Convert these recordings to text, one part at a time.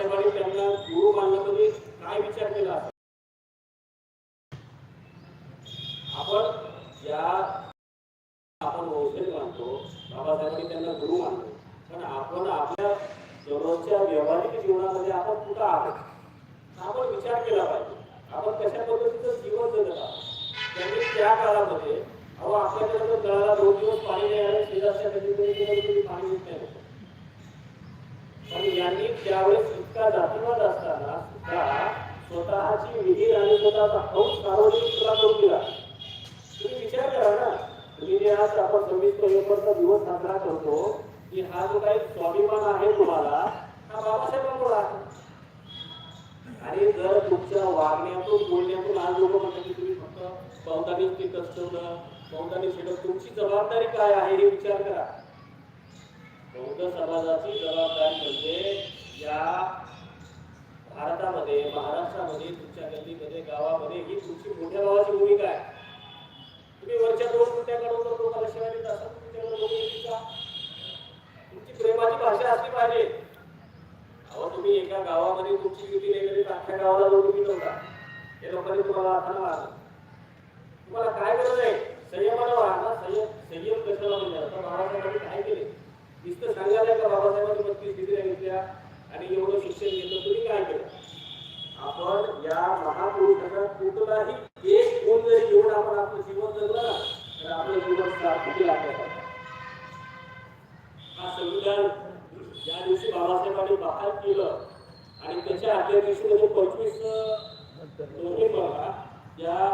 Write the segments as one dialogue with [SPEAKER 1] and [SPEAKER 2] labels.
[SPEAKER 1] साहेबांनी त्यांना गुरु मानलं म्हणजे काय विचार केला? आपण ज्या आपण वंशज मानतो बाबासाहेबांनी त्यांना गुरु मानतो पण आपण आपल्या दररोजच्या व्यावहारिक जीवनामध्ये आपण कुठं आहोत? आपण विचार केला पाहिजे. आपण कशा पद्धतीचं जीवन जगत आहोत? त्यांनी त्या काळामध्ये अहो आपल्याकडे जर नळाला दोन दिवस पाणी नाही आणि शेजारच्या नदीमध्ये कधी पाणी येत नाही. होतं. पण यांनी त्यावेळेस इतका जातीवाद असताना सुद्धा स्वतःची विधी आणि स्वतःचा हौस सार्वजनिक तुला करून दिला. तुम्ही विचार करा ना. तुम्ही जे आज आपण सव्वीस नोव्हेंबरचा दिवस साजरा करतो की हा जो काही स्वाभिमान आहे तुम्हाला हा बाबासाहेबांमुळे आहे. आणि जर तुमच्या वागण्यातून बोलण्यातून आज लोक म्हणतात की तुम्ही फक्त बहुतांनी ते कष्टवलं बहुतांनी तुमची जबाबदारी काय आहे हे विचार करा. बौद्ध समाजाची जबाबदारी म्हणजे या भारतामध्ये महाराष्ट्रामध्ये तुमच्या गल्लीमध्ये गावामध्ये ही तुमची मोठ्या भावाची भूमिका आहे. तुम्ही वरच्या दोन कुत्याकडून जर लोकांना शिवाय देत असाल तुमच्याकडे लोक का? तुमची प्रेमाची भाषा असली पाहिजे. अहो तुम्ही एका गावामध्ये तुमची युती नाही करीत अख्ख्या गावाला जोडून मिळवता हे लोकांनी तुम्हाला हाताने मारलं. तुम्हाला काय गरज आहे? संयमाला वाढला ना. संयम संयम कशाला म्हणजे महाराष्ट्रामध्ये काय केले. नुसतं सांगायला का बाबासाहेबांनी बत्तीस डिग्री घेतल्या आणि एवढं शिक्षण घेतलं तुम्ही काय केलं? आपण या महापुरुषाचा कुठलाही एक गुण जरी घेऊन आपण आपलं जीवन जगलं ना तर आपलं जीवन सार्थकी लागतं हा संविधान ज्या दिवशी बाबासाहेबांनी बहाल केलं आणि त्याच्या आदल्या दिवशी म्हणजे पंचवीस नोव्हेंबरला या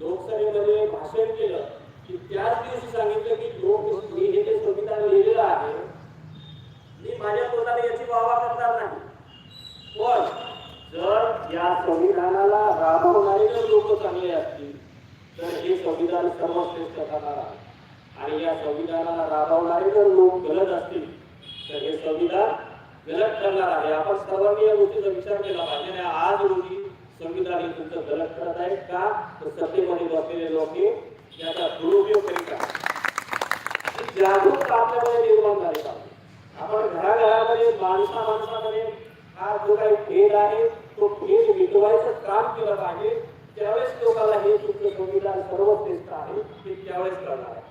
[SPEAKER 1] लोकसभेमध्ये भाषण केलं की त्याच दिवशी सांगितलं की लोक मी हे जे संविधान लिहिलेलं आहे मी माझ्या पोटाने याची वावा करणार नाही. पण जर या संविधानाला राबवणारे जर लोक चांगले असतील तर हे संविधान सर्वश्रेष्ठ ठरणार आहे. आणि या संविधानाला राबवणारे जर लोक गलत असतील तर हे संविधान गलत ठरणार आहे. आपण सर्वांनी या गोष्टीचा विचार केला पाहिजे. आणि आज रोजी संविधान हे तुमचं गलत करत आहे का? तर सत्तेमध्ये बसलेले लोक याचा दुरुपयोग करीत आहेत जागरूकता आपल्यामध्ये निर्माण झाली पाहिजे आपण घराघरामध्ये माणसा माणसामध्ये हा जो काही भेद आहे तो भेद मिटवायचं काम केलं पाहिजे त्यावेळेस लोकांना हे तुमचं संविधान सर्वश्रेष्ठ आहे ते त्यावेळेस करणार आहे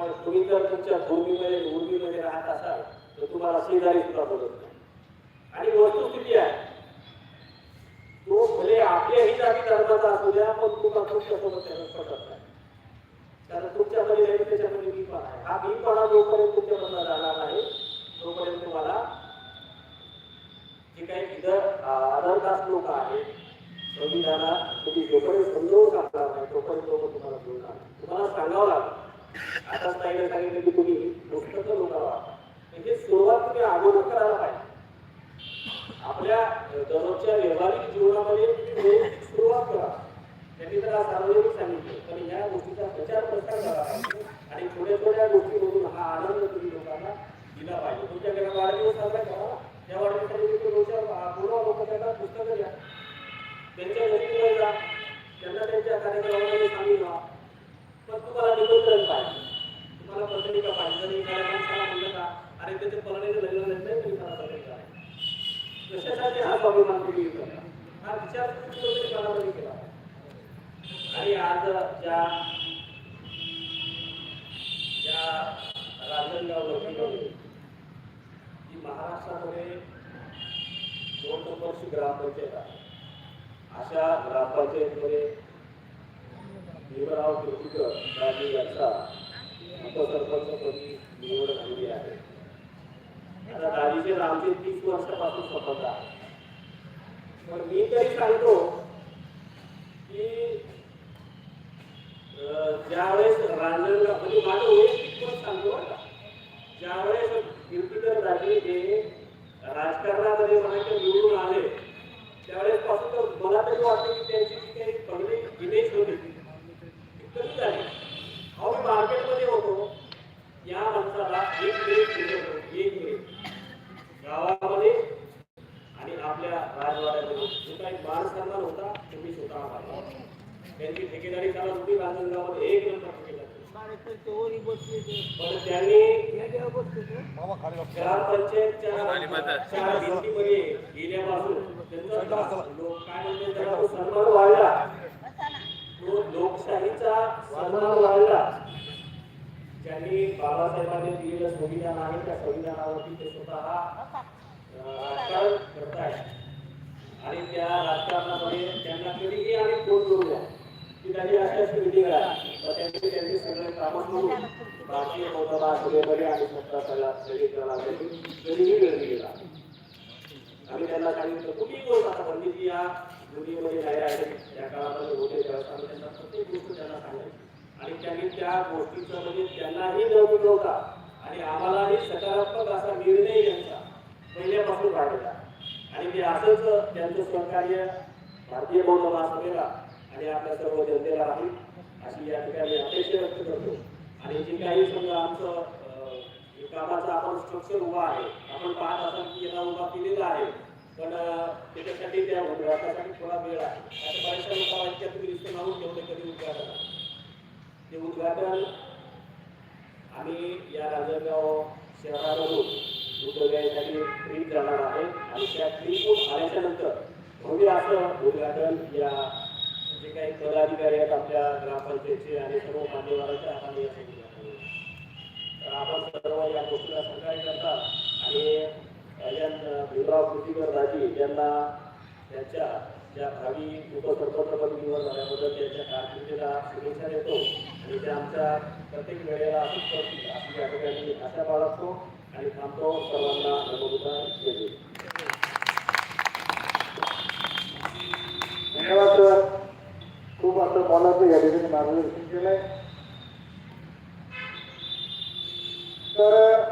[SPEAKER 1] पण तुम्ही जर तुमच्या भूमीमध्ये भूमीमध्ये राहत असाल तर तुम्हाला शेजारी सुद्धा बोलत नाही आणि वस्तुस्थिती आहे. तो भले आपल्याही जाती धर्माचा असू द्या पण तुम्हाला तुमच्यासोबत त्याला पटत नाही कारण तुमच्यामध्ये आहे त्याच्यामध्ये मी पण आहे. हा मीपणा जोपर्यंत तुमच्यामधला जाणार नाही तोपर्यंत तुम्हाला जे काही इतर अदर लोक आहेत संविधानात तुम्ही जोपर्यंत समजवून सांगणार नाही तोपर्यंत लोक तुम्हाला बोलणार तुम्हाला सांगावं लागेल. आता ताईने सांगितलं की तुम्ही पुस्तकं लोकांना म्हणजे सुरुवात तुम्ही अगोदर करायला पाहिजे आपल्या दररोजच्या व्यावहारिक जीवनामध्ये सुरुवात करा त्यांनी तर सार्वजनिक सांगितलं पण या गोष्टीचा प्रचार प्रसार करा पाहिजे आणि थोड्या थोड्या गोष्टीमधून हा आनंद तुम्ही लोकांना दिला पाहिजे तुमच्या घरात वाढदिवस साजरा करा त्या वाढदिवसामध्ये रोजच्या पूर्व लोक त्यांना पुस्तकं द्या त्यांच्या घरी जा. त्यांना त्यांच्या कार्यक्रमामध्ये सामील व्हा. तुम्हाला निमंत्रण पाहिजे तुम्हाला पत्रिका पाहिजे? जर एखाद्या माणसाला म्हणलं का अरे त्याचे पलनेचं लग्न झालं नाही तुम्ही मला पत्रिका कशासाठी हा स्वाभिमान तुम्ही करता हा विचार तुम्ही कुठेतरी मनामध्ये केला. आणि आज ज्या ज्या राजनगाव वरती ही महाराष्ट्रामध्ये दोन नंबरची ग्रामपंचायत आहे. अशा ग्रामपंचायतीमध्ये भीमराव कीर्तीकर राजे यांचा उपसरपंचपदी निवड झालेली आहे आता दाजीचे रामचे तीस वर्षापासून संबंध आहे पण मी तरी सांगतो की ज्यावेळेस रांजणगाव म्हणजे माझं वैयक्तिक मत सांगतो बरं का ज्यावेळेस कीर्तीकर राजे हे राजकारणामध्ये म्हणायचे निवडून आले त्यावेळेस पासून तर मला तरी वाटतं की त्यांची जी काही पहिली इमेज होती ती कमी झाली अहो मी मार्केटमध्ये होतो या माणसाला एक मिनिट दिलं होतं, एक मिनिट गावामध्ये आणि आपल्या राजवाड्यामध्ये जो काही मान सन्मान होता तो मी स्वतः पाहिला त्यांची राजनांदगावमध्ये एक नंबर ठेकेदारी पण त्यांनी ग्रामपंचायतच्या चार भिंतीमध्ये गेल्यापासून त्यांचा लोक काय म्हणते त्याला तो सन्मान वाढला. तो लोकशाहीचा सन्मान वाढला. ज्यांनी बाबासाहेबांनी दिलेल्या संविधान आहे त्या संविधानावरती ते स्वतः राजकारण करतायत. आणि त्या राजकारणामध्ये त्यांना कधीही आम्ही फोन करू द्या की त्यांनी अशा मिटिंग आहे त्यांनी त्यांनी सगळे कामं करून भारतीय बौद्ध आणि सत्ता वेळ दिलेला आम्ही त्यांना सांगितलं कुठेही बोलत आता या नाही त्या काळामध्ये होते त्यावेळेस आम्ही त्यांना प्रत्येक गोष्ट त्यांना सांगायची. आणि त्यांनी त्या गोष्टीचं म्हणजे त्यांनाही नव्हता आणि आम्हालाही सकारात्मक असा निर्णय त्यांचा पहिल्यापासून काढला आणि ते असंच त्यांचं सहकार्य भारतीय बौद्ध महासभेला आणि आपल्या सर्व जनतेला राहील अशी या ठिकाणी अपेक्षा व्यक्त करतो. आणि जे काही समजा आमचं अं, कामाचा आपण स्ट्रक्चर उभा आहे आपण पाहत असाल की याला उभा केलेला आहे पण त्याच्यासाठी त्या उद्घाटनासाठी थोडा वेळ आहे. आता बऱ्याचशा लोकांना तुम्ही रिस्क लावून ठेवतो कधी उद्घाटन ते उद्घाटन आम्ही या राजगाव शहरावरून उद्योगासाठी ट्रीप जाणार आहे आणि त्या ट्रीपहून आल्याच्यानंतर भव्य असं उद्घाटन या जे काही पदाधिकारी आहेत आपल्या ग्रामपंचायतचे आणि सर्व मान्यवरांच्या हाताने या तर आपण सर्व या गोष्टीला सहकार्य करतात आणि भीमराव कृतीकर राजी यांना त्यांच्या ज्या भावी उपसरपंचपदी निवड झाल्याबद्दल त्यांच्या कारकिर्दीला शुभेच्छा देतो आणि त्या आमच्या प्रत्येक वेळेला असंच करतील अशी या ठिकाणी आशा बाळगतो आणि थांबतो. सर्वांना नमोदा देतो
[SPEAKER 2] धन्यवाद सर खूप असं या ठिकाणी मार्गदर्शन केलंय तर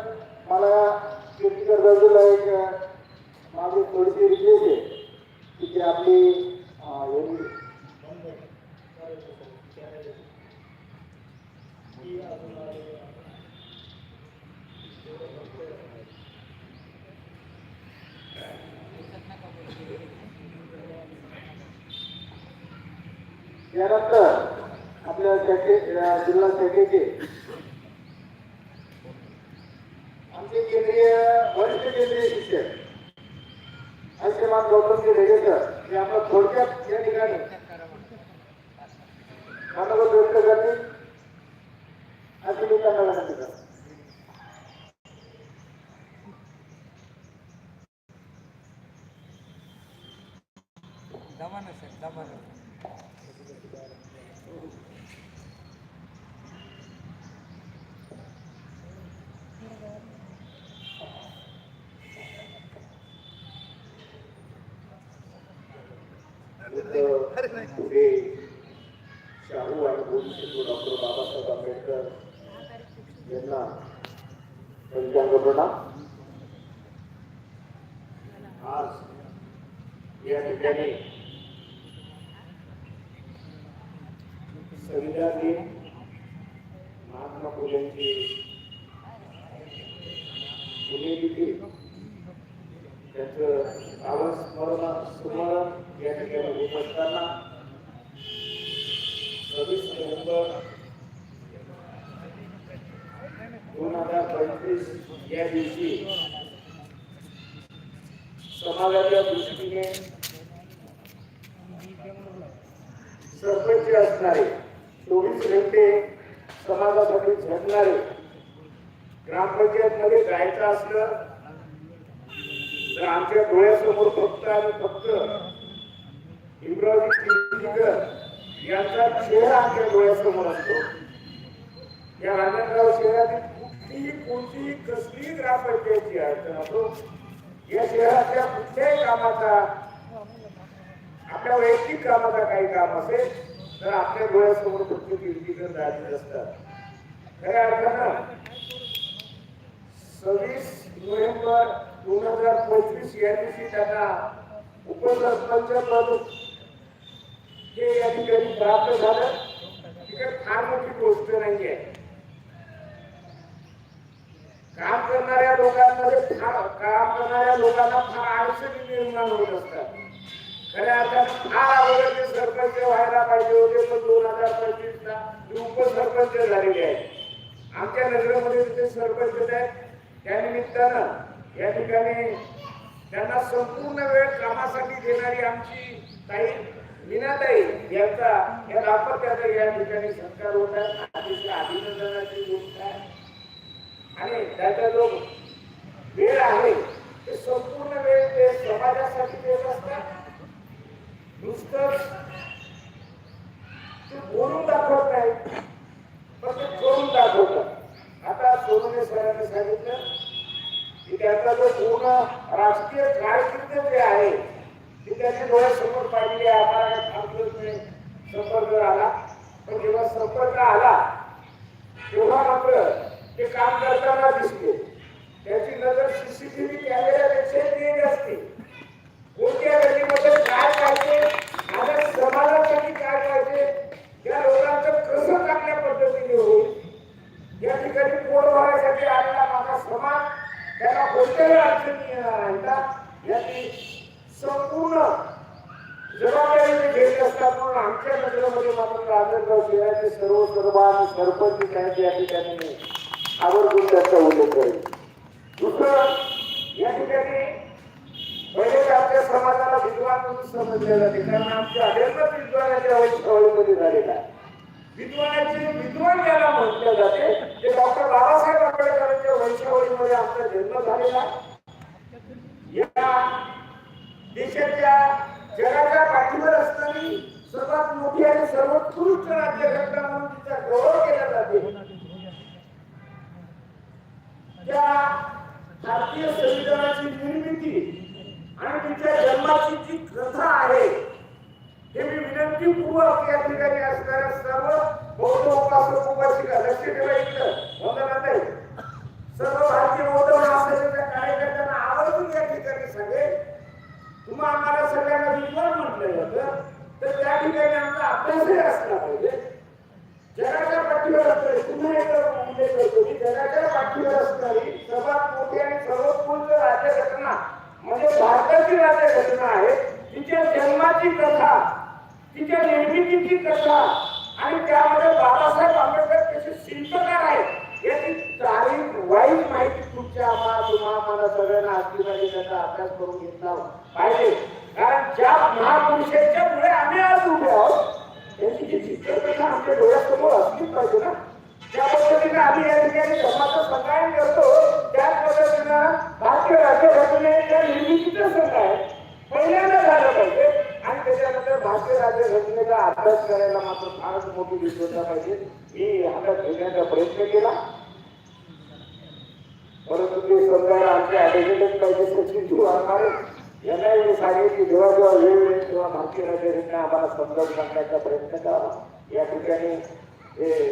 [SPEAKER 2] मला कीर्तिकर बाजूला एक माझी थोडीशी रिक्वेस्ट आहे. की जी आपली यानंतर आपल्या शाखे जिल्हा शाखेचे आमचे केंद्रीय वरिष्ठ केंद्रीय शिक्षक आयुष्यमान गौतमजी ढेगे सर हे आपलं थोडक्यात या ठिकाणी मनोगत व्यक्त करतील अशी मी त्यांना विनंती करतो
[SPEAKER 3] दमानं सर दमानं
[SPEAKER 2] शाहू आणि भूमिशिंदू डॉक्टर बाबासाहेब आंबेडकर यांना पंचांग प्रणाम आज या ठिकाणी संविधान दिन महात्मा फुलेंची पुण्यतिथी. त्यांचं आवाज स्मरण स्मरण या ठिकाणी होत असताना सव्वीस नोव्हेंबर दोन हजार पंचवीस या दिवशी समाजाच्या दृष्टीने सरपंच असणारे चोवीस घंटे समाजासाठी झटणारे ग्रामपंचायत मध्ये जायचं असलं तर आमच्या डोळ्यासमोर फक्त आणि फक्त इम्राजी चिंचकर यांचा चेहरा आमच्या डोळ्यासमोर असतो. या राजनगाव शहरातील कुठलीही कोणतीही कसलीही ग्रामपंचायतची अडचण असो या शहरातल्या कुठल्याही कामाचा आपल्या वैयक्तिक कामाचा काही काम असेल तर आपल्या डोळ्यासमोर फक्त कीर्तीकर राहत असतात. खऱ्या अर्थानं सव्वीस नोव्हेंबर दोन हजार पंचवीस या दिवशी त्यांना उपसरपंच पद हे या ठिकाणी प्राप्त झालं. तिकडे फार मोठी गोष्ट नाहीये. काम करणाऱ्या लोकांमध्ये फार काम करणाऱ्या लोकांना फार अडचणी निर्माण होत असतात. खऱ्या अर्थानं फार अगोदर ते सरपंच व्हायला पाहिजे होते पण दोन हजार पंचवीस ला ते उपसरपंच झालेले आहेत. आमच्या नगरामध्ये ते सरपंच आहेत. त्यानिमित्तानं या ठिकाणी त्यांना संपूर्ण वेळ कामासाठी देणारी आमची ताई मीनाताई यांचा या दाम्पत्याचा या ठिकाणी सत्कार होत आहे. अतिशय अभिनंदनाची गोष्ट आहे. आणि त्याचा जो वेळ आहे ते संपूर्ण वेळ ते समाजासाठी देत असतात. नुसतंच ते बोलून दाखवत नाही पण ते करून दाखवतात आता सोनवणे सरांनी सांगितलं की त्याचा जो पूर्ण राजकीय कारकीर्द जे आहे ते त्याच्या डोळ्यासमोर पाहिजे आम्हाला काही थांबलंच नाही संपर्क आला पण जेव्हा संपर्क आला तेव्हा मात्र ते काम करताना दिसते त्याची नजर सीसीटीव्ही कॅमेऱ्यापेक्षा तेज असते कोणत्या गल्लीमध्ये काय पाहिजे माझ्या समाजासाठी काय पाहिजे या लोकांचं कसं चांगल्या पद्धतीने होईल या ठिकाणी पोट भरण्यासाठी आलेला माझा समाज त्याला कोणत्याही अडचणी येणार नाही का याची संपूर्ण जबाबदारी ते घेत असतात म्हणून आमच्या नजरेमध्ये मात्र राजनगाव शहराचे सर्व सर्वांनी सरपंच साहेब या ठिकाणी मी आवर्जून त्याचा उल्लेख करेल दुसरं या ठिकाणी पहिलेच आपल्या समाजाला विद्वान म्हणून समजले जाते कारण आमच्या अजन्मत विद्वानाच्या वंशावळीमध्ये झालेला आहे. विद्वानाचे विद्वान याला म्हटलं जाते ते डॉक्टर बाबासाहेब आंबेडकरांच्या वंशावळीमध्ये आमचा जन्म झालेला या देशाच्या जगाच्या पाठीवर असणारी सर्वात मोठी आणि राज्य घटना म्हणून तिचा गौरव केला जाते. त्या भारतीय संविधानाची निर्मिती आणि तिच्या जन्माची जी कथा आहे हे मी विनंतीपूर्वक या ठिकाणी असणाऱ्या सर्व बौद्ध उपासक उपासिका लक्ष ठेवा इथं वंदना सर्व भारतीय बौद्ध महासंघाच्या कार्यकर्त्यांना आवर्जून या ठिकाणी सांगेल तुम्हा आम्हाला सगळ्यांना विद्वान म्हटलं जातं. तर त्या ठिकाणी आमचा अभ्यासही असला पाहिजे. जगाच्या पाठीवर असणारी पुन्हा एकदा उल्लेख करतो की जगाच्या पाठीवर असणारी सर्वात मोठी आणि सर्वोत्कृष्ट राज्यघटना म्हणजे भारताची राज्यघटना आहे तिच्या जन्माची कथा तिच्या निर्मितीची कथा आणि त्यामध्ये बाबासाहेब आंबेडकर कसे शिल्पकार आहेत याची तारीख वाईट माहिती तुमच्या आम्हाला तुम्हाला आम्हाला सगळ्यांना असली पाहिजे त्याचा अभ्यास करून घेतला. पाहिजे. कारण ज्या महापुरुषांच्या मुळे आम्ही आज उभे आहोत त्यांची जी चित्रकथा आमच्या डोळ्यासमोर असलीच पाहिजे ना. ज्या पद्धतीने आम्ही या ठिकाणी धर्माचं संगायन करतो त्याच पद्धतीनं भारतीय राज्यघटनेच्या निर्मितीचं संगायन पहिल्यांदा झालं पाहिजे. आणि त्याच्यानंतर भारतीय राज्यघटनेचा अभ्यास करायला मात्र फारच मोठी विश्वता पाहिजे. ही हातात घेण्याचा प्रयत्न केला. परंतु ते समजायला आमच्या ॲडव्होकेट पाहिजे सचिन वाघमारे यांनाही यांना सांगेन की जेव्हा जेव्हा वेळ येईल तेव्हा भारतीय राज्यघटना आम्हाला समजावून सांगण्याचा प्रयत्न करावा या ठिकाणी हे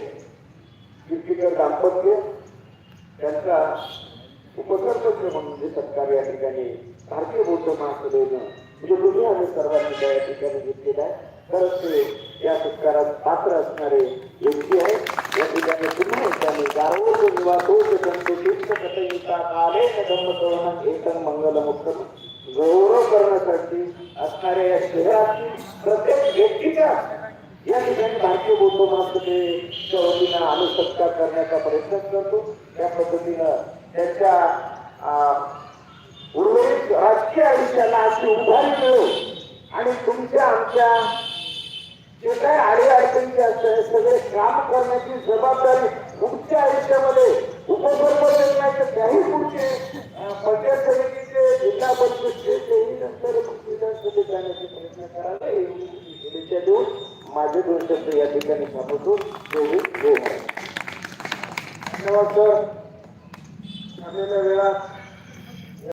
[SPEAKER 2] कीर्तिकर दाम्पत्य त्यांचा उपसरपंच म्हणून जे सत्कार या ठिकाणी भारतीय बौद्ध महासभेनं म्हणजे तुम्ही आम्ही सर्वांनी त्या या ठिकाणी घेतलेला आहे. तर ते या सत्कारात पात्र असणारे व्यक्ती आहेत. या ठिकाणी पुन्हा एकदा मी गारोज निवासोज संतोषित कथयिता काले धम्म एकं मंगलमुत्तम गौरव करण्यासाठी असणाऱ्या या शहरातील प्रत्येक व्यक्तीच्या या ठिकाणी भारतीय बौद्ध महासभेच्या वतीनं अनुसत्कार सत्कार करण्याचा प्रयत्न करतो. त्या पद्धतीनं त्यांच्या अं, उर्वरित राजकीय आयुष्याला अशी उभारी मिळो आणि तुमच्या आमच्या जे काय आडी अडचणी असतात सगळे काम करण्याची जबाबदारी तुमच्या आयुष्यामध्ये उपसर्ग नाही काही पुढचे पंचायत समिती जिल्हा परिषदचे तेही नंतर विधानसभेत जाण्याचे प्रयत्न एवढी शुभेच्छा देऊन माझे दोन शब्द या ठिकाणी थांबवतो तेवढे
[SPEAKER 3] धन्यवाद सर. आपल्याला वेळात